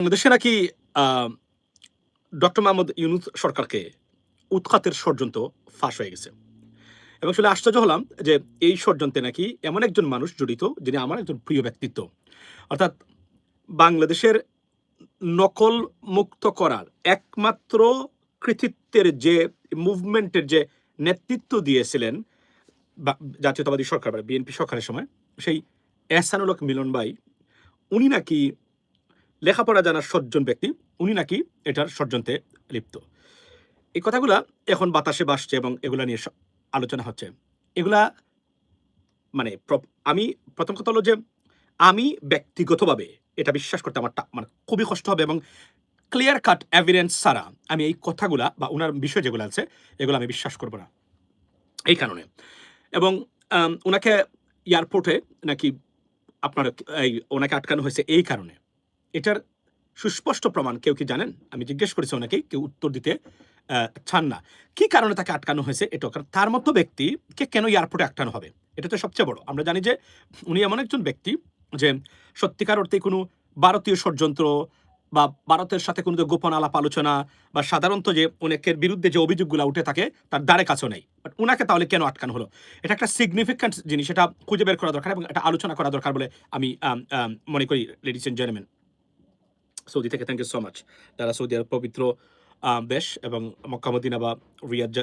বাংলাদেশে নাকি ডক্টর মোহাম্মদ ইউনুস সরকারকে উৎখাতের ষড়যন্ত্র ফাঁস হয়ে গেছে। এবং আসলে আশ্চর্য হলাম যে এই ষড়যন্ত্রে নাকি এমন একজন মানুষ জড়িত যিনি আমার একজন প্রিয় ব্যক্তিত্ব। অর্থাৎ বাংলাদেশের নকল মুক্ত করার একমাত্র কৃতিত্বের যে মুভমেন্টের যে নেতৃত্ব দিয়েছিলেন জাতীয়তাবাদী সরকার বা বিএনপি সরকারের সময়, সেই এহসানুল হক মিলন ভাই, উনি নাকি লেখাপড়া জানার সজ্জন ব্যক্তি, উনি নাকি এটার ষড়যন্ত্রে লিপ্ত। এই কথাগুলা এখন বাতাসে বাসছে এবং এগুলা নিয়ে আলোচনা হচ্ছে। এগুলা মানে আমি প্রথম কথা হলো যে, আমি ব্যক্তিগতভাবে এটা বিশ্বাস করতে আমার মানে খুবই কষ্ট হবে এবং ক্লিয়ার কাট এভিডেন্স ছাড়া আমি এই কথাগুলা বা ওনার বিষয় যেগুলো আছে, এগুলো আমি বিশ্বাস করব না। এই কারণে। এবং ওনাকে এয়ারপোর্টে নাকি আপনার এই ওনাকে আটকানো হয়েছে এই কারণে। এটার সুস্পষ্ট প্রমাণ কেউ কি জানেন? আমি জিজ্ঞেস করেছি ওনাকে কেউ উত্তর দিতে চান না। কি কারণে তাকে আটকানো হয়েছে এটা কারণ তার মতো ব্যক্তিকে কেন এয়ারপোর্টে আটকানো হবে? এটা তো সবচেয়ে বড়। আমরা জানি যে উনি এমন একজন ব্যক্তি যে সত্যিকার অর্থে কোনো ভারতীয় ষড়যন্ত্র বা ভারতের সাথে কোনো গোপন আলাপ আলোচনা বা সাধারণত যে অনেকের বিরুদ্ধে যে অভিযোগগুলো উঠে থাকে তার দ্বারে কাছেও নেই। বাট উনাকে তাহলে কেন আটকানো হলো? এটা একটা সিগনিফিক্যান্ট জিনিস এটা খুঁজে বের করা দরকার এবং এটা আলোচনা করা দরকার বলে আম, মনে করি লেডিস এন্ড জেন্টলম্যান সৌদি থেকে থ্যাংক ইউ সো মাচ যারা সৌদি আরব পবিত্র দেশ এবং মক্কা, মদিনা বা রিয়াদ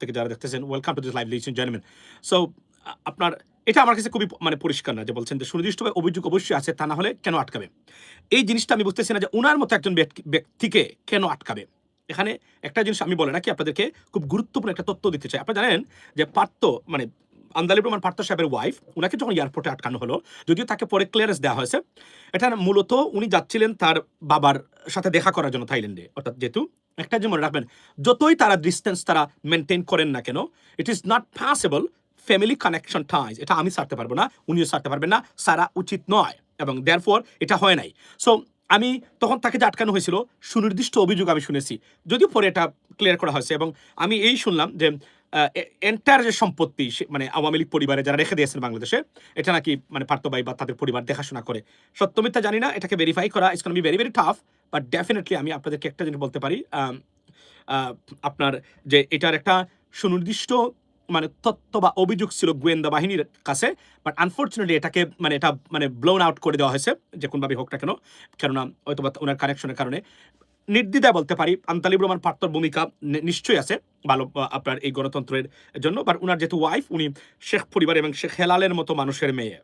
থেকে যারা দেখতেছেন welcome to this live ladies and gentleman so আপনার, এটা আমার কাছে খুবই মানে পরিষ্কার না যে বলছেন যে সুনির্দিষ্টভাবে অভিযোগ অবশ্যই আছে, তা না হলে কেন আটকাবে? এই জিনিসটা আমি বুঝতেছি না যে ওনার মতো একজন ব্যক্তি- ব্যক্তিকে কেন আটকাবে? এখানে একটা জিনিস আমি বলে নাকি আপনাদেরকে খুব গুরুত্বপূর্ণ একটা তথ্য দিতে চাই। আপনারা জানেন যে পার্থ মানে আন্দালিব রহমান পার্থ সাহেবের ওয়াইফ ওনাকে যখন এয়ারপোর্টে আটকানো হলো, যদিও তাকে পরে ক্লিয়ারেন্স দেওয়া হয়েছে, এটা মূলত উনি যাচ্ছিলেন তার বাবার সাথে দেখা করার জন্য থাইল্যান্ডে। অর্থাৎ যেহেতু একটা যে মনে রাখবেন, যতই তারা ডিস্টেন্স তারা মেনটেন করেন না কেন it is not possible family connection ties এটা আমি সারতে পারব না, উনিও সারতে পারবেন না সারা উচিত নয়, এবং দেয়ার ফর এটা হয় নাই। সো আমি তখন তাকে যে আটকানো হয়েছিল, সুনির্দিষ্ট অভিযোগ আমি শুনেছি, যদিও পরে এটা ক্লিয়ার করা হয়েছে, এবং আমি এই শুনলাম যে এন্টার যে সম্পত্তি মানে আওয়ামী লীগ পরিবারে যারা রেখে দিয়েছেন বাংলাদেশে, এটা নাকি মানে পার্থবাই বা তাদের পরিবার দেখাশোনা করে। সত্যমিথ্যা জানি না, এটাকে ভেরিফাই করা is be very very tough but definitely আমি আপনাদেরকে একটা জিনিস বলতে পারি আপনার যে এটার একটা সুনির্দিষ্ট মানে তথ্য বা অভিযোগ ছিল গোয়েন্দা বাহিনীর কাছে বাট আনফর্চুনেটলি এটাকে মানে এটা মানে ব্লোন আউট করে দেওয়া হয়েছে, যে কোনভাবে হোক না কেন, কেননা হয়তো বা ওনার কানেকশনের কারণে। নির্দ্বিধায় বলতে পারি আন্তালিব রহমান পার্থর ভূমিকা নিশ্চয়ই আছে। ভালো আপনার এই গণতন্ত্রের জন্য। বাট উনার যেহেতু ওয়াইফ উনি শেখ পরিবার এবং শেখ হেলালের মতো মানুষের মেয়ে।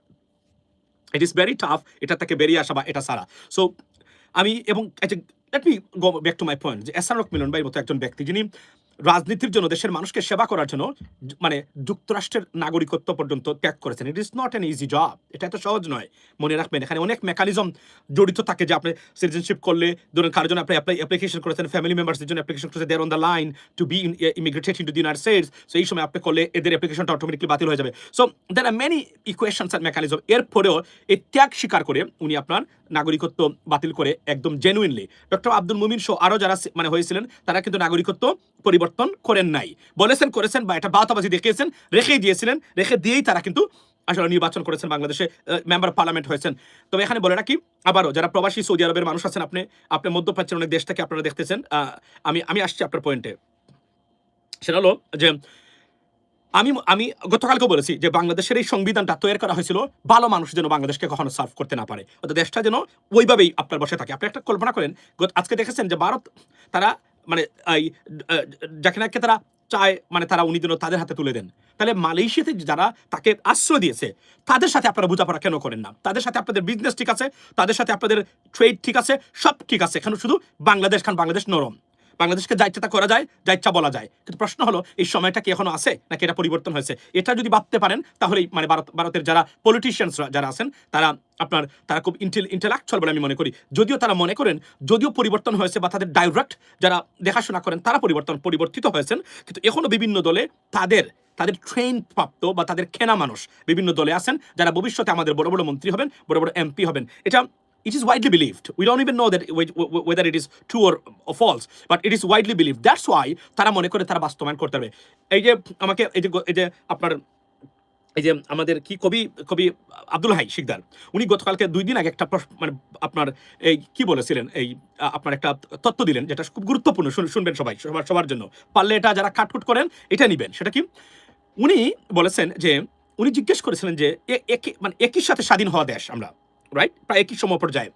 ইট ইস ভেরি টাফ এটা তাকে বেরিয়ে আসা বা এটা সারা সো আমি এবং let me go back to my point যে এসারক মিলন ভাইয়ের মতো একজন ব্যক্তি যিনি রাজনীতির জন্য, দেশের মানুষকে সেবা করার জন্য মানে যুক্তরাষ্ট্রের নাগরিকত্ব পর্যন্ত ত্যাগ করেছেন। It is not an easy job এটা এত সহজ নয়। মনে রাখবেন, এখানে অনেক মেকানিজম জড়িত থাকে যে আপনি সিটিজেনশিপ করলে, ধরুন কারোর জন্য আপনি অ্যাপ্লিকেশন করেছেন ফ্যামিলি মেম্বার্সের জন্য অ্যাপ্লিকেশন করেছেন they're on the line to be immigrated into the United States so এই সময় আপনি করলে এদের অ্যাপ্লিকেশনটা অটোমেটিকলি বাতিল হয়ে যাবে। So there are many equations and mechanism এরপরেও এই ত্যাগ স্বীকার করে উনি আপনার নাগরিকত্ব বাতিল করে একদম জেনুইনলি ডক্টর আব্দুল মুমিন শো আরও যারা মানে হয়েছিলেন, তারা কিন্তু নাগরিকত্ব পরিবর্তন করেন নাই। বলেছেন, করেছেন বা এটা বাতাবাজি দেখিয়েছেন, রেখেই দিয়েছিলেন, রেখে দিয়েই তারা কিন্তু আসলে নির্বাচন করেছেন বাংলাদেশে মেম্বার পার্লামেন্ট হয়েছেন। তবে এখানে বলে রাখি, আবারও যারা প্রবাসী সৌদি আরবের মানুষ আছেন, আপনি আপনি মধ্যপ্রাচ্যের অনেক দেশ থেকে আপনারা দেখতেছেন আমি আমি আসছি আপনার পয়েন্টে সেটা হলো যে আমি আমি গতকালকে বলেছি যে বাংলাদেশের এই সংবিধানটা তৈরি করা হয়েছিল ভালো মানুষ যেন বাংলাদেশকে কখনো সার্ভ করতে না পারে। অর্থাৎ দেশটা যেন ওইভাবেই আপনার বসে থাকে। আপনি একটা কল্পনা করেন আজকে দেখেছেন যে ভারত তারা মানে এই আহ, যাকে নাকি তারা চায় মানে তারা উনি যেন তাদের হাতে তুলে দেন। তাহলে মালয়েশিয়াতে যারা তাকে আশ্রয় দিয়েছে তাদের সাথে আপনারা বোঝাপড়া কেন করেন না? তাদের সাথে আপনাদের বিজনেস ঠিক আছে তাদের সাথে আপনাদের ট্রেড ঠিক আছে সব ঠিক আছে। এখানে শুধু বাংলাদেশ খান বাংলাদেশ নরম। বাংলাদেশকে যা ইচ্ছা তা করা যায়, যা ইচ্ছা বলা যায়। কিন্তু প্রশ্ন হলো, এই সময়টা কি এখনও আছে, নাকি এটা পরিবর্তন হয়েছে? এটা যদি ভাবতে পারেন, তাহলেই মানে ভারত, ভারতের যারা পলিটিশিয়ানসরা যারা আছেন, তারা আপনার, তারা খুব ইন্টেল ইন্টেলেকচুয়াল বলে আমি মনে করি। যদিও তারা মনে করেন, যদিও পরিবর্তন হয়েছে বা তাদের ডাইরেক্ট যারা দেখাশোনা করেন, তারা পরিবর্তন, পরিবর্তিত হয়েছেন, কিন্তু এখনও বিভিন্ন দলে তাদের তাদের ট্রেন প্রাপ্ত বা তাদের খেনা মানুষ বিভিন্ন দলে আছেন, যারা ভবিষ্যতে আমাদের বড় বড় মন্ত্রী হবেন, বড় বড় এমপি হবেন। এটা it is widely believed. We don't even know that wh- wh- whether it is true or, or false, but it is widely believed. That's why তারা মনে করে তারা বাস্তবায়ন করতে হবে এই যে আমাকে এই যে এই যে আপনার এই যে আমাদের কি কবি কবি আব্দুল হাই শিকদার উনি গতকালকে দুই দিন আগে একটা মানে আপনার এই কি বলেছিলেন এই আপনার একটা তত্ত্ব দিলেন যেটা খুব গুরুত্বপূর্ণ শুন- শুনবেন সবাই সবার সবার জন্য। পারলে এটা যারা কাটকুট করেন এটা নিবেন। সেটা কি? উনি বলেছেন যে উনি জিজ্ঞেস করেছিলেন যে একই মানে একই সাথে স্বাধীন হওয়া দেশ আমরা। রাইট প্রায় একই সময় পর্যায়ে।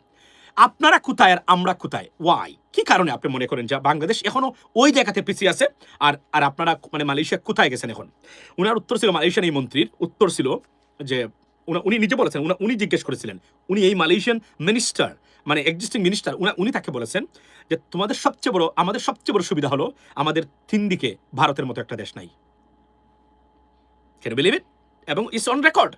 আপনারা কোথায় আর আমরা কোথায়? ওয়াই কি কারণে আপনি মনে করেন যে বাংলাদেশ এখনও ওই জায়গাতে পিছিয়ে আছে? আর আর আপনারা মানে মালয়েশিয়া কোথায় গেছেন এখন? উনার উত্তর ছিল মালয়েশিয়ান এই মন্ত্রীর উত্তর ছিল যে উনি নিজে বলেছেন, উনা- জিজ্ঞেস করেছিলেন, উনি এই মালয়েশিয়ান মিনিস্টার মানে এক্সিস্টিং মিনিস্টার উনি তাকে বলেছেন যে তোমাদের সবচেয়ে বড়, আমাদের সবচেয়ে বড় সুবিধা হলো আমাদের তিন দিকে ভারতের মতো একটা দেশ নাই। ক্যান বিলিভ ইট এবং ইস অন রেকর্ড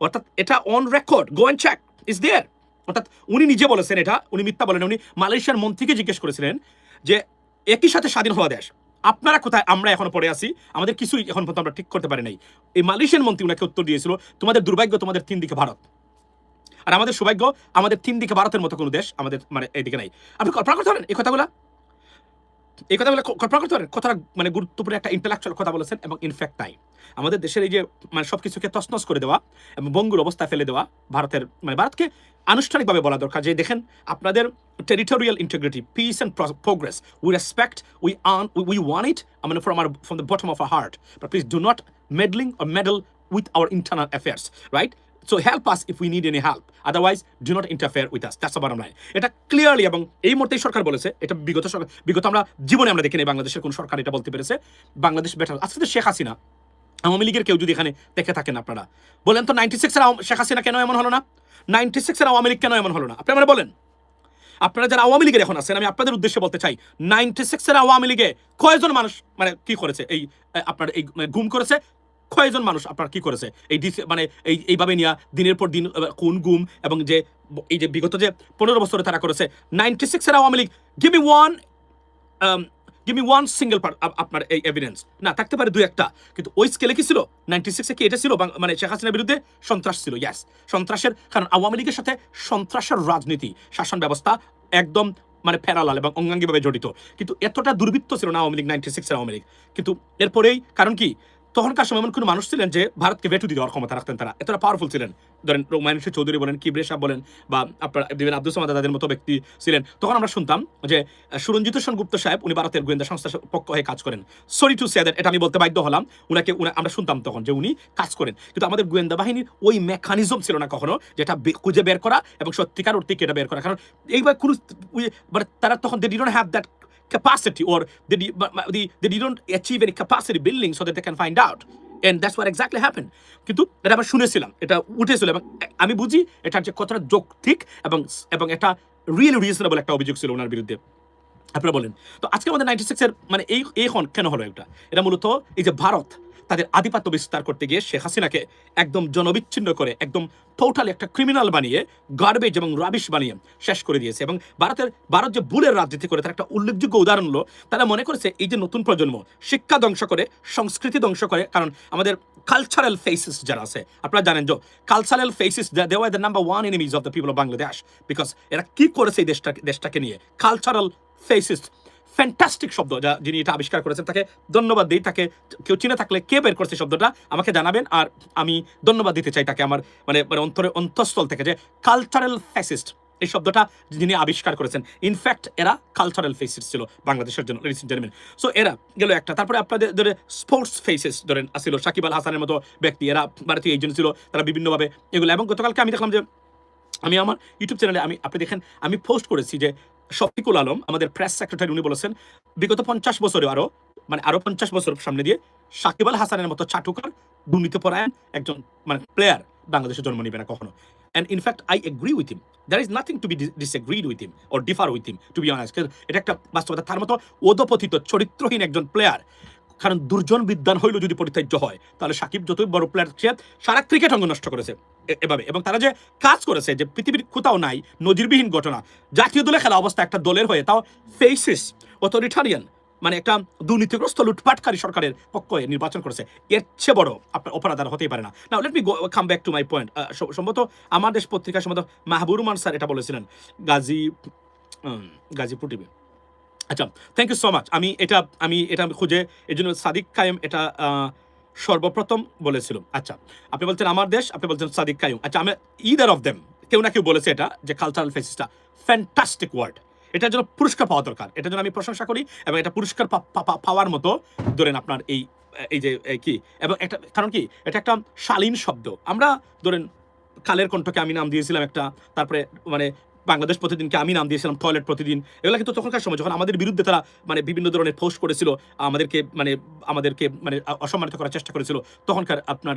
অর্থাৎ এটা on record go and check is there অর্থাৎ উনি নিজে বলেছেন এটা, উনি মিথ্যা বলেন উনি মালয়েশিয়ার মন্ত্রীকে জিজ্ঞেস করেছিলেন যে একই সাথে স্বাধীন হওয়া দেশ, আপনারা কোথায়? আমরা এখনও পড়ে আছি, আমাদের কিছুই এখন পর্যন্ত আমরা ঠিক করতে পারি নাই। এই মালয়েশিয়ান মন্ত্রী উনাকে উত্তর দিয়েছিল, তোমাদের দুর্ভাগ্য তোমাদের তিন দিকে ভারত। আর আমাদের সৌভাগ্য আমাদের তিন দিকে ভারতের মতো কোনো দেশ আমাদের মানে এদিকে নাই। আপনি কল্পনা করতে পারেন এই কথাগুলা? এই কথাগুলো ক- কল্পনা করতে পারেন? কথাটা মানে গুরুত্বপূর্ণ একটা ইন্টেলেকচুয়াল কথা বলেছেন এবং ইনফ্যাক্ট তাই। আমাদের দেশের এই যে মানে সব কিছুকে তছনছ করে দেওয়া এবং বঙ্গুর অবস্থায় ফেলে দেওয়া ভারতের মানে ভারতকে আনুষ্ঠানিকভাবে বলা দরকার। যে দেখেন, আপনাদের territorial integrity peace and progress we respect we earn we won it মানে from our from the bottom of our heart but please do not meddling or meddle with our internal affairs right so help us if we need any help otherwise do not interfere with us that's bottom line এটা clearly এবং এই মুহূর্তেই সরকার বলেছে, এটা বিগত সরকার বিগত আমরা জীবনে আমরা দেখিনি বাংলাদেশের কোন সরকার এটা বলতে পেরেছে। বাংলাদেশ বেটার আজকে তো শেখ হাসিনা। আওয়ামী লীগের কেউ যদি এখানে দেখে থাকেন আপনারা। বলেন তো নাইনটি সিক্সের শেখ হাসিনা কেন এমন হলো না? নাইনটি সিক্সের আওয়ামী লীগ কেন এমন হলো না? আপনি আমার বলেন। আপনারা যারা আওয়ামী লীগের এখন আছেন, আমি আপনাদের উদ্দেশ্যে বলতে চাই নাইনটি সিক্সের আওয়ামী লীগে কয়জন মানুষ মানে কি করেছে? এই আপনার এই মানে গুম করেছে? কয়জন মানুষ আপনার কি করেছে? এই মানে এই, এইভাবে নিয়ে দিনের পর দিন খুন, গুম এবং যে, এই যে বিগত যে পনেরো বছরে তারা করেছে নাইনটি সিক্সের Awami League give me one give me one single part আপনার এই এভিডেন্স না, থাকতে পারে দুই একটা, কিন্তু ওই স্কেলে কি ছিল? নাইনটি সিক্সে কি এটা ছিল? মানে শেখ হাসিনার বিরুদ্ধে সন্ত্রাস ছিল ইয়াস সন্ত্রাসের, কারণ আওয়ামী লীগের সাথে সন্ত্রাসের রাজনীতি, শাসন ব্যবস্থা একদম মানে প্যারালাল এবং অঙ্গাঙ্গিভাবে জড়িত। কিন্তু এতটা দুর্বৃত্ত ছিল না আওয়ামী লীগ নাইনটি সিক্সের আওয়ামী লীগ। কিন্তু এরপরেই, কারণ কি? তখনকার সময় এমন কোনো মানুষ ছিলেন যে ভারতকে ভেটু দিয়ে ক্ষমতা রাখতেন তারা। এতটা পাওয়ারফুল ছিলেন। ধরেন রোমায়ণ চৌধুরী বলেন কিবরে সাহেব বলেন, বা আপনার দেবেন আব্দুল সামাদ তাদের মতো ব্যক্তি ছিলেন। তখন আমরা শুনতাম যে সুরঞ্জিত সেনগুপ্ত সাহেব, উনি ভারতের গোয়েন্দা সংস্থার পক্ষ হয়ে কাজ করেন। সরি টু সে এটা আমি বলতে বাধ্য হলাম। উনাকে উনা- আমরা শুনতাম তখন যে উনি কাজ করেন। কিন্তু আমাদের গোয়েন্দা বাহিনীর ওই মেকানিজম ছিল না কখনো, যেটা খুঁজে বের করা এবং সত্যিকার অর্থে এটা বের করা। কারণ এইবার কোনো মানে তারা তখন they didn't have that capacity or they, they, they didn't achieve any capacity building so that they can find out. And that's what exactly happened. কিন্তু এটা আমরা শুনেছিলাম এটা উঠেছিল এবং আমি বুঝি এটা যে কতটা যৌক্তিক এবং এবং এটা রিয়েল রিজনেবল একটা অভিযোগ ছিল ওনার বিরুদ্ধে। আপনারা বলেন। তো আজকে আমাদের নাইনটি সিক্সের মানে এই এখন কেন হলো এটা? এটা মূলত এই যে ভারত তাদের আধিপত্য বিস্তার করতে গিয়ে শেখ হাসিনাকে একদম জনবিচ্ছিন্ন করে, একদম টোটালি একটা ক্রিমিনাল বানিয়ে গার্বেজ এবং রাবিশ বানিয়ে শেষ করে দিয়েছে। এবং ভারতের, ভারত যে বুলের রাজনীতি করে, তার একটা উল্লেখযোগ্য উদাহরণ হলো, তারা মনে করেছে এই যে নতুন প্রজন্ম, শিক্ষা ধ্বংস করে, সংস্কৃতি ধ্বংস করে, কারণ আমাদের কালচারাল ফেসিস যারা আছে, আপনারা জানেন যে cultural fascists they were the number one enemies of the people of Bangladesh because এরা কি করেছে এই দেশটাকে দেশটাকে নিয়ে? কালচারাল ফেসিস ফ্যান্টাস্টিক শব্দ যা যিনি এটা আবিষ্কার করেছেন, তাকে ধন্যবাদ দিই। তাকে কেউ চিনে থাকলে কে বের করছে শব্দটা, আমাকে জানাবেন। আর আমি ধন্যবাদ দিতে চাই তাকে আমার মানে মানে অন্তরে, অন্তঃস্থল থেকে যে কালচারাল ফ্যাসিস্ট এই শব্দটা যিনি আবিষ্কার করেছেন। ইনফ্যাক্ট এরা কালচারাল ফেসিস ছিল বাংলাদেশের জন্য লিডিস জেন্টলম্যান সো এরা গেল একটা। তারপরে আপনাদের ধরে স্পোর্টস ফেসেস ধরেন আসিল সাকিব আল হাসানের মতো ব্যক্তি। এরা ভারতীয় এজেন্ট ছিল, তারা বিভিন্নভাবে এগুলো। এবং গতকালকে আমি দেখলাম যে, আমি আমার ইউটিউব চ্যানেলে আমি, আপনি দেখেন, আমি পোস্ট করেছি যে শফিকুল আলম, আমাদের প্রেস সেক্রেটারি উনি বলেছেন, বিগত পঞ্চাশ বছরে আরও মানে আরও পঞ্চাশ বছর সামনে দিয়ে সাকিব আল হাসানের মতো চাটুকার, দুর্নীতিপরায়ণ একজন মানে প্লেয়ার বাংলাদেশে জন্ম নিবে না কখনো। And in fact I agree with him there is nothing to be disagreed with him or differ with him to be honest এটা একটা বাস্তবতা, তার মতো ওদপথিত চরিত্রহীন একজন প্লেয়ার কারণ দুর্জন বিদ্যান হইল যদি পরিত্যাজ্য হয়, তাহলে সাকিব যতই বড় প্লেয়ার সে সারা ক্রিকেট অঙ্গ নষ্ট করেছে এভাবে। এবং তারা যে কাজ করেছে, যে পৃথিবীর কোথাও নাই, নজিরবিহীন ঘটনা, জাতীয় দলে খেলা অবস্থা একটা দলের হয়ে, তাও ফেসিস অথরিটারিয়ান মানে একটা দুর্নীতিগ্রস্ত লুটপাটকারী সরকারের পক্ষ নির্বাচন করেছে। এর চেয়ে বড় আপনার অপরাধ আর হতেই পারে না। না let me come back to my point সম্ভবত আমার দেশ পত্রিকা সম্ভবত মাহবুর রহমান স্যার এটা বলেছিলেন, গাজী গাজীপুর টিভি আচ্ছা থ্যাংক ইউ সো মাচ আমি এটা আমি এটা খুঁজে এই জন্য সাদিক কায়েম এটা সর্বপ্রথম বলেছিল। আচ্ছা আপনি বলছেন আমার দেশ, আপনি বলছেন সাদিক কায়ুম। আচ্ছা আমি ইদার অফ দেম কেউ না কেউ বলেছে এটা, যে কালচারাল ফেসিসটা ফ্যান্টাস্টিক ওয়ার্ড এটার জন্য পুরস্কার পাওয়া দরকার। এটার জন্য আমি প্রশংসা করি এবং এটা পুরস্কার পাওয়ার মতো ধরেন আপনার এই এই যে কি? এবং একটা, কারণ কি? এটা একটা শালীন শব্দ। আমরা ধরেন কালের কণ্ঠকে আমি নাম দিয়েছিলাম একটা, তারপরে মানে বাংলাদেশ প্রতিদিনকে আমি নাম দিয়েছিলাম টয়লেট প্রতিদিন। এগুলো কিন্তু তখনকার সময় যখন আমাদের বিরুদ্ধে তারা মানে বিভিন্ন ধরনের পোস্ট করেছিল, আমাদেরকে মানে আমাদেরকে মানে অসম্মানিত করার চেষ্টা করেছিল, তখনকার আপনার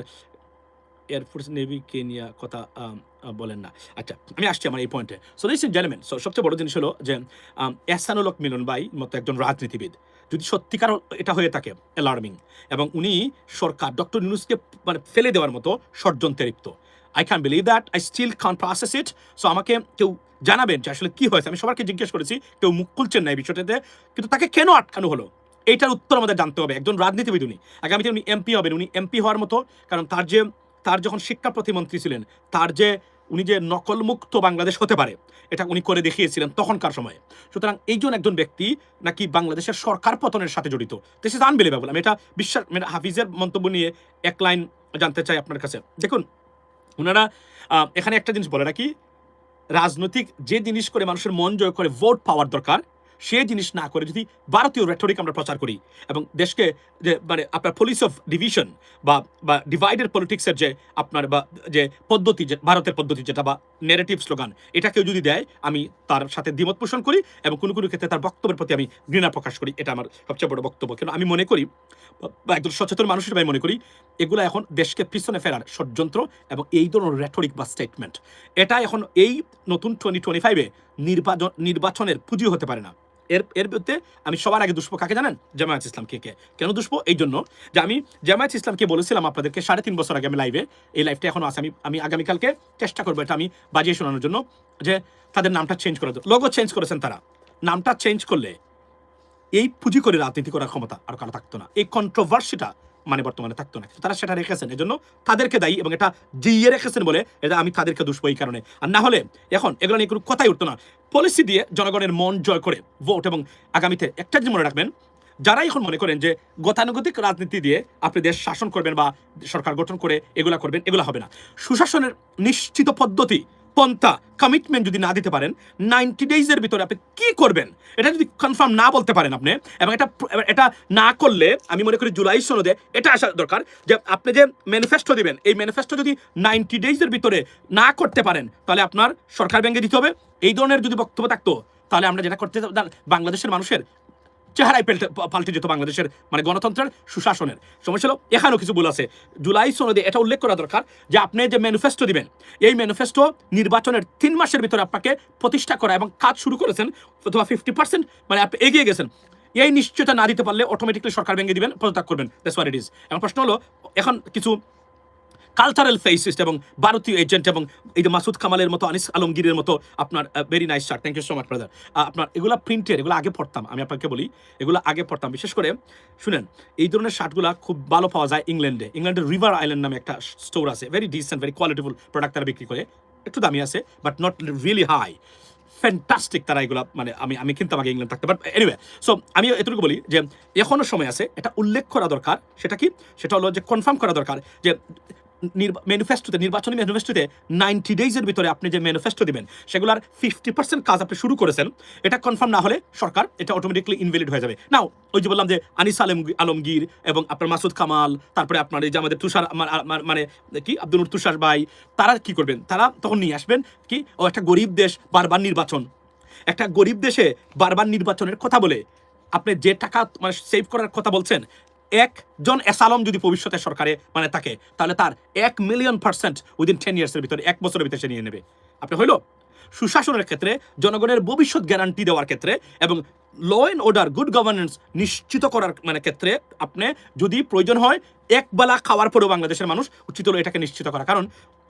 এয়ারফোর্স নেভি কেনিয়া কথা বলেন না। আচ্ছা আমি আসছি আমার এই পয়েন্টে সো দিস ইন জেনেমেন সো সবচেয়ে বড় জিনিস হলো যে এহসানুলক মিলন বাই মতো একজন রাজনীতিবিদ, যদি সত্যিকার এটা হয়ে থাকে অ্যালার্মিং এবং উনি সরকার ডক্টর নিউজকে মানে ফেলে দেওয়ার মতো ষড়যন্ত্রে I can believe that I still can process it so আমাকে কেউ জানাবেন যে আসলে কি হয়েছে। আমি সবাইকে জিজ্ঞেস করেছি, কেউ মুখ খুলছেন না এই বিষয়টাতে। কিন্তু তাকে কেন আটকানো হলো? এইটার উত্তর আমাদের জানতে হবে। একজন রাজনীতিবিদ উনি। আগামীতে উনি এমপি হবেন। উনি এমপি হওয়ার মতো, কারণ তার যে, তার যখন শিক্ষা প্রতিমন্ত্রী ছিলেন, তার যে, উনি যে নকলমুক্ত বাংলাদেশ হতে পারে, এটা উনি করে দেখিয়েছিলেন তখনকার সময়ে। সুতরাং এইজন একজন ব্যক্তি নাকি বাংলাদেশের সরকার পতনের সাথে জড়িত। দিস ইজ আনবিলিভেবল আমি এটা বিশ্বাস মানে হাফিজের মন্তব্য নিয়ে এক লাইন জানতে চাই আপনার কাছে। দেখুন ওনারা এখানে একটা জিনিস বলে নাকি? রাজনৈতিক যে জিনিস করে মানুষের মন জয় করে ভোট পাওয়ার দরকার। সে জিনিস না করে যদি ভারতীয় রেটরিক আমরা প্রচার করি এবং দেশকে যে মানে আপনার পুলিশ অফ ডিভিশন বা বা ডিভাইডেড পলিটিক্সের যে আপনার বা, যে পদ্ধতি, যে ভারতের পদ্ধতি যেটা বা নেগেটিভ স্লোগান এটাকেও যদি দেয়, আমি তার সাথে দ্বিমত পোষণ করি এবং কোনো কোনো ক্ষেত্রে তার বক্তব্যের প্রতি আমি ঘৃণা প্রকাশ করি। এটা আমার সবচেয়ে বড় বক্তব্য। কিন্তু আমি মনে করি, বা- একজন সচেতন মানুষের ভাই মনে করি, এগুলো এখন দেশকে পিছনে ফেরার ষড়যন্ত্র এবং এই ধরনের রেটরিক বা স্টেটমেন্ট এটা এখন এই নতুন টোয়েন্টি টোয়েন্টি ফাইভে নির্বাচন, নির্বাচনের পুঁজি হতে পারে না। এর এর বিরুদ্ধে আমি সবার আগে দুষ্প কাকে জানেন? জামায়াত ইসলামকে কে কেন দুষ্প? এই জন্য যে আমি জামায়াত ইসলামকে বলেছিলাম আপনাদেরকে, সাড়ে তিন বছর আগে আমি লাইভে এই লাইভটা এখনও আছে। আমি আমি আগামীকালকে চেষ্টা করব এটা আমি বাজিয়ে শোনানোর জন্য যে তাদের নামটা চেঞ্জ করে লোগো চেঞ্জ করেছেন তারা। নামটা চেঞ্জ করলে এই পুঁজি করে রাজনীতি করার ক্ষমতা আর কারও থাকতো না। এই কন্ট্রোভার্সিটা মানে বর্তমানে থাকতো না। তারা সেটা রেখেছেন। এজন্য তাদেরকে দায়ী এবং এটা জিয়ে রেখেছেন বলে এটা আমি তাদেরকে দুষ্প এই কারণে। আর না হলে এখন এগুলো নিয়ে কোনো কথাই উঠতো না। পলিসি দিয়ে জনগণের মন জয় করে ভোট এবং আগামীতে একটা জিনিস মনে রাখবেন যারা এখন মনে করেন যে গতানুগতিক রাজনীতি দিয়ে আপনি দেশ শাসন করবেন বা সরকার গঠন করে এগুলা করবেন, এগুলো হবে না। সুশাসনের নিশ্চিত পদ্ধতি পন্থা কমিটমেন্ট যদি না দিতে পারেন নাইনটি ডেইজের ভিতরে আপনি কি করবেন? এটা যদি কনফার্ম না বলতে পারেন আপনি, এবং এটা এটা না করলে, আমি মনে করি জুলাই সনদে এটা আসা দরকার, যে আপনি যে ম্যানিফেস্টো দিবেন, এই ম্যানিফেস্টো যদি নাইনটি ডেইজের ভিতরে না করতে পারেন, তাহলে আপনার সরকার ব্যাংকে দিতে হবে। এই ধরনের যদি বক্তব্য থাকতো, তাহলে আমরা যেটা করতে, বাংলাদেশের মানুষের চেহারায় পাল্টে পাল্টে যেত বাংলাদেশের মানে গণতন্ত্রের সুশাসনের। সমস্যা হলো, এখানেও কিছু ভুল আছে। জুলাই সনদে এটা উল্লেখ করা দরকার যে আপনি যে ম্যানিফেস্টো দিবেন, এই ম্যানিফেস্টো নির্বাচনের তিন মাসের ভিতরে আপনাকে প্রতিষ্ঠা করা এবং কাজ শুরু করেছেন, অথবা ফিফটি পার্সেন্ট মানে আপনি এগিয়ে গেছেন। এই নিশ্চয়তা না দিতে পারলে অটোমেটিকলি সরকার ভেঙে দিবেন, পদত্যাগ করবেন। দ্যাটস ওয়াট ইট ইজ এখন প্রশ্ন হলো, এখন কিছু কালচারাল ফেসিস্ট এবং ভারতীয় এজেন্ট এবং এই যে মাসুদ কামালের মতো, আনিস আলমগীরের মতো আপনার very nice shirt thank you so much brother আপনার এগুলো প্রিন্টের এগুলো আগে পড়তাম, আমি আপনাকে বলি, এগুলো আগে পড়তাম। বিশেষ করে, শুনেন, এই ধরনের শার্টগুলো খুব ভালো পাওয়া যায় ইংল্যান্ডে। ইংল্যান্ডের রিভার আইল্যান্ড নামে একটা স্টোর আছে very decent very qualityful product তারা বিক্রি করে। একটু দামি আছে but not really high fantastic তারা এগুলো মানে আমি আমি কিন্তু আমাকে ইংল্যান্ড থাকতে। বাট এনিওয়ে সো আমি এতটুকু বলি যে, এখনও সময় আছে, এটা উল্লেখ করা দরকার। সেটা কি? সেটা হলো যে কনফার্ম করা দরকার যে ম্যানিফেস্টোতে নির্বাচনী ম্যানিফেস্টোতে নাইনটি ডেজের ভিতরে আপনি যে ম্যানিফেস্টো দিবেন, সেগুলোর ফিফটি পার্সেন্ট কাজ আপনি শুরু করেছেন, এটা কনফার্ম না হলে সরকার এটা অটোমেটিকলি ইনভ্যালিড হয়ে যাবে। নাও ওই যে বললাম যে আনিস আলম আলমগীর এবং আপনার মাসুদ কামাল, তারপরে আপনার এই যে আমাদের তুষার মানে কি, আব্দুল তুষার ভাই, তারা কি করবেন? তারা তখন নিয়ে আসবেন কি, ও একটা গরিব দেশ, বারবার নির্বাচন। একটা গরিব দেশে বারবার নির্বাচনের কথা বলে, আপনি যে টাকা মানে সেভ করার কথা বলছেন একজন এসালম যদি ভবিষ্যতে সরকারে মানে থাকে, তাহলে তার এক মিলিয়ন পার্সেন্ট উইদিন টেন ইয়ার্সের ভিতরে, এক বছরের ভিতরে সে নিয়ে নেবে। আপনি হইল? সুশাসনের ক্ষেত্রে জনগণের ভবিষ্যৎ গ্যারান্টি দেওয়ার ক্ষেত্রে এবং law and order good governance নিশ্চিত করার মানে ক্ষেত্রে আপনি যদি প্রয়োজন হয়, এক বেলা খাওয়ার পরেও বাংলাদেশের মানুষ উচিত হলো এটাকে নিশ্চিত করা। কারণ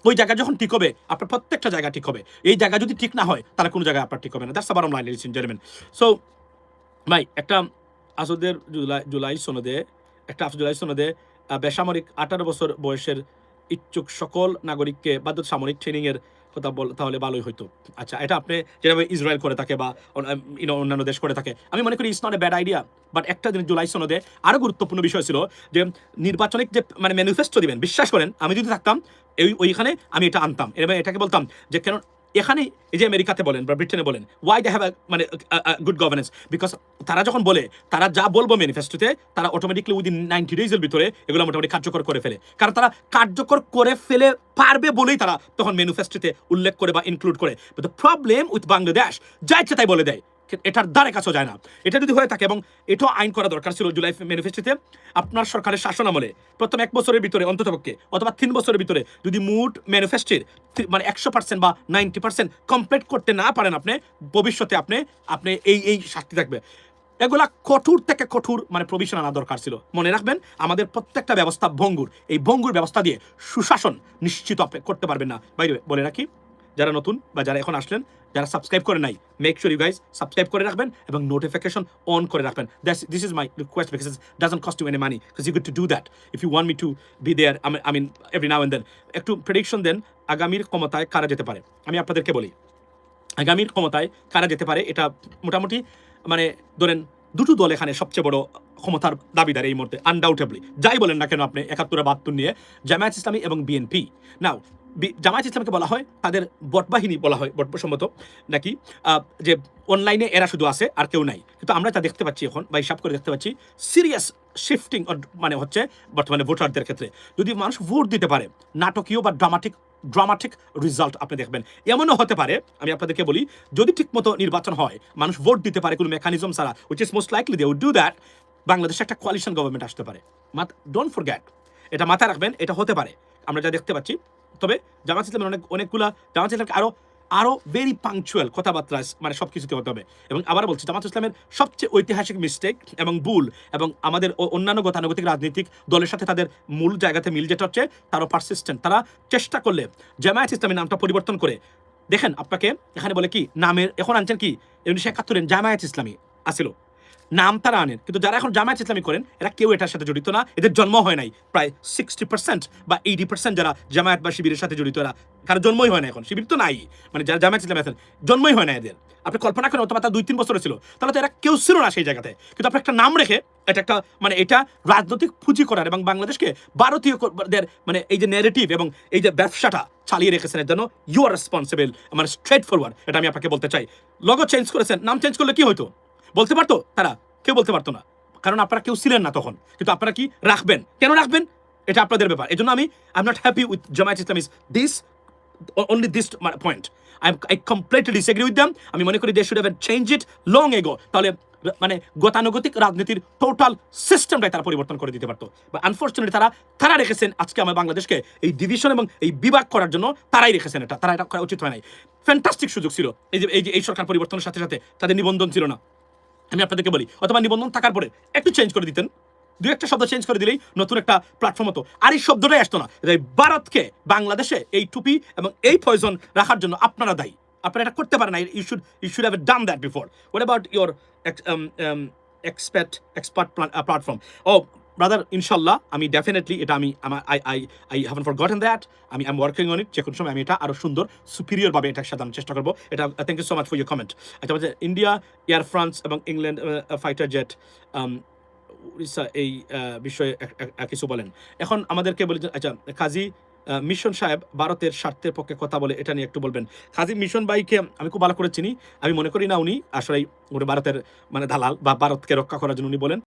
ওই জায়গা যখন ঠিক হবে, আপনার প্রত্যেকটা জায়গা ঠিক হবে। এই জায়গা যদি ঠিক না হয়, তাহলে কোনো জায়গায় আপনার ঠিক হবে না। That's bottom line listen gentleman so ভাই, একটা আসদের জুলাই জুলাই সনদে একটা আফ জুলাই সনদে বেসামরিক আঠারো বছর বয়সের ইচ্ছুক সকল নাগরিককে বাধ্যত সামরিক ট্রেনিংয়ের কথা বল, তাহলে ভালোই হইতো। আচ্ছা এটা আপনি যেভাবে ইসরায়েল করে থাকে বা অন্যান্য দেশ করে থাকে, আমি মনে করি it's not a bad idea but একটা দিন জুলাই সনদে আরও গুরুত্বপূর্ণ বিষয় ছিল যে নির্বাচনিক যে মানে ম্যানিফেস্টো দিবেন, বিশ্বাস করেন, আমি যদি থাকতাম, এই, ওইখানে আমি এটা আনতাম। এবার এটাকে বলতাম যে কেন এখানে এই যে আমেরিকাতে বলেন বা ব্রিটেনে বলেন ওয়াই দে হ্যাভ মানে গুড গভর্নেন্স বিকজ তারা যখন বলে, তারা যা বলব ম্যানিফেস্টোতে তারা অটোমেটিকলি উইদিন নাইনটি ডেজের ভিতরে এগুলো মোটামুটি কার্যকর করে ফেলে। কারণ তারা কার্যকর করে ফেলে পারবে বলেই তারা তখন ম্যানিফেস্টোতে উল্লেখ করে বা ইনক্লুড করে। দ্য প্রবলেম উইথ বাংলাদেশ যা ইচ্ছে তাই বলে দেয়। এটার দ্বারে কাছেও যায় না। এটা যদি হয়ে থাকে এবং এটাও আইন করা দরকার ছিল জুলাই ম্যানিফেস্টোতে, আপনার সরকারের শাসন আমলে, প্রথম এক বছরের ভিতরে, অন্ততপক্ষে, অথবা তিন বছরের ভিতরে যদি মুড ম্যানিফেস্টের মানে একশো পার্সেন্ট বা নাইনটি পার্সেন্ট কমপ্লিট করতে না পারেন আপনি, ভবিষ্যতে আপনি আপনি এই এই শাস্তি থাকবে। এগুলা কঠোর থেকে কঠোর মানে প্রভিশন আনা দরকার ছিল। মনে রাখবেন, আমাদের প্রত্যেকটা ব্যবস্থা ভঙ্গুর। এই ভঙ্গুর ব্যবস্থা দিয়ে সুশাসন নিশ্চিত করতে পারবেন না। বাইরে বলে রাখি যারা নতুন বা যারা এখন আসলেন, যারা সাবস্ক্রাইব করে নাই make sure you guys subscribe করে রাখবেন এবং নোটিফিকেশন অন করে রাখবেন। This is my request because doesn't cost you any money because you good to do that if you want me to be there I mean every now and then একটু prediction দেন আগামীর ক্ষমতায় কারা যেতে পারে? আমি আপনাদেরকে বলি, আগামীর ক্ষমতায় কারা যেতে পারে? এটা মোটামুটি মানে ধরেন দুটো দল এখানে সবচেয়ে বড় ক্ষমতার দাবিদার এই মুহূর্তে আনডাউটেবলি যাই বলেন না কেন আপনি, একাত্তরে বাহাত্তর নিয়ে, জামায়াত ইসলামী এবং বিএনপি। নাও জামায়াত ইসলামকে বলা হয়, তাদের বটবাহিনী বলা হয় বটসম্মত নাকি যে অনলাইনে এরা শুধু আছে আর কেউ নাই। কিন্তু আমরা তা দেখতে পাচ্ছি এখন, বা হিসাব করে দেখতে পাচ্ছি সিরিয়াস শিফটিং মানে হচ্ছে বর্তমানে ভোটারদের ক্ষেত্রে। যদি মানুষ ভোট দিতে পারে, নাটকীয় বা ড্রামাটিক ড্রামাটিক রেজাল্ট আপনি দেখবেন। এমনও হতে পারে, আমি আপনাদেরকে বলি, যদি ঠিকমতো নির্বাচন হয়, মানুষ ভোট দিতে পারে কোনো মেকানিজম ছাড়া which is most likely they would do that বাংলাদেশে একটা কোয়ালিশন গভর্নমেন্ট আসতে পারে। মাত ডোন্ট ফরগ্যাট এটা মাথায় রাখবেন, এটা হতে পারে। আমরা যা দেখতে পাচ্ছি তবে জামাত ইসলামের অনেক, অনেকগুলা জামাত ইসলামকে আরও আরও ভেরি পাংচুয়াল কথাবার্তা মানে সব কিছুতে হতে হবে। এবং আবার বলছি, জামাত ইসলামের সবচেয়ে ঐতিহাসিক মিস্টেক এবং ভুল এবং আমাদের অন্যান্য গতানুগতিক রাজনৈতিক দলের সাথে তাদের মূল জায়গাতে মিল যেটা হচ্ছে তারও পারসিস্টেন্ট তারা চেষ্টা করলে জামায়াত ইসলামের নামটা পরিবর্তন করে। দেখেন, আপনাকে এখানে বলে কি, নামের, এখন আনছেন কি উনিশশো একাত্তরের জামায়াত ইসলামী আসিল। নাম তারা আনেন। কিন্তু যারা এখন জামায়াত ইসলামী করেন, এরা কেউ এটার সাথে জড়িত না। এদের জন্ম হয় নাই। প্রায় সিক্সটি পার্সেন্ট বা এইটি পার্সেন্ট যারা জামায়াত বা শিবিরের সাথে জড়িত, এরা কারও জন্মই হয় না এখন। শিবির তো নাই। মানে যারা জামায়াত ইসলামী আছেন, জন্মই হয় না এদের। আপনি কল্পনা করেন, অথবা তার দুই তিন বছর ছিল। তাহলে তো এরা কেউ ছিল না সেই জায়গাতে। কিন্তু আপনি একটা নাম রেখে, এটা একটা মানে এটা রাজনৈতিক পুঁজি করার এবং বাংলাদেশকে ভারতীয় কর- দের মানে এই যে নেগেটিভ এবং এই যে ব্যবসাটা চালিয়ে রেখেছেন এর জন্য ইউ আর রেসপন্সিবল মানে স্ট্রেট ফরওয়ার্ড এটা আমি আপনাকে বলতে চাই। লগো চেঞ্জ করেছেন, নাম চেঞ্জ করলে কি হতো বলতে পারতো তারা? কেউ বলতে পারতো না। কারণ আপনারা কেউ ছিলেন না তখন। কিন্তু আপনারা কি রাখবেন? কেন রাখবেন? এটা আপনাদের ব্যাপার। এই জন্য আমি I am not happy with Jamaat Islam is this only this point. I, I completely disagree with them. আমি মনে করি they should have change it long ago তাহলে মানে গতানুগতিক রাজনীতির টোটাল সিস্টেমটাই তারা পরিবর্তন করে দিতে পারতো। বা আনফর্চুনেটলি তারা তারা রেখেছেন আজকে আমার বাংলাদেশকে। এই ডিভিশন এবং এই বিভাগ করার জন্য তারাই রেখেছেন এটা। তারা এটা করা উচিত হয় নাই। ফ্যান্টাস্টিক সুযোগ ছিল। এই যে এই যে এই সরকার পরিবর্তনের সাথে সাথে তাদের নিবন্ধন ছিল না। আমি আপনাদেরকে বলি, অথবা নিবন্ধন থাকার পরে একটু চেঞ্জ করে দিতেন। দু একটা শব্দ চেঞ্জ করে দিলেই নতুন একটা প্ল্যাটফর্ম হতো। আর এই শব্দটাই আসতো না। ভারতকে বাংলাদেশে এই টুপি এবং এই ফয়জন রাখার জন্য আপনারা দায়ী। আপনারা এটা করতে পারেন না। You should you should have done that before what about your expert expert platform oh brother ইনশাল্লাহ আমি ডেফিনেটলি এটা আমি আমার I I I haven't forgotten that আমি I am working on it যে কোনো সময় আমি এটা আরও সুন্দর সুপিরিয়রভাবে এটা আমি চেষ্টা করব। এটা thank you so much for your comment আচ্ছা বলছে ইন্ডিয়া এয়ার ফ্রান্স এবং ইংল্যান্ড ফাইটার জেট উড়িষ্যা এই বিষয়ে এক- এক কিছু বলেন। এখন আমাদেরকে বলে আচ্ছা কাজী মিশন সাহেব ভারতের স্বার্থের পক্ষে কথা বলে এটা নিয়ে একটু বলবেন। কাজী, মিশন ভাইকে আমি খুব ভালো করে চিনি। আমি মনে করি না উনি আসলে উনি ভারতের মানে দালাল বা ভারতকে রক্ষা করার জন্য উনি বলেন।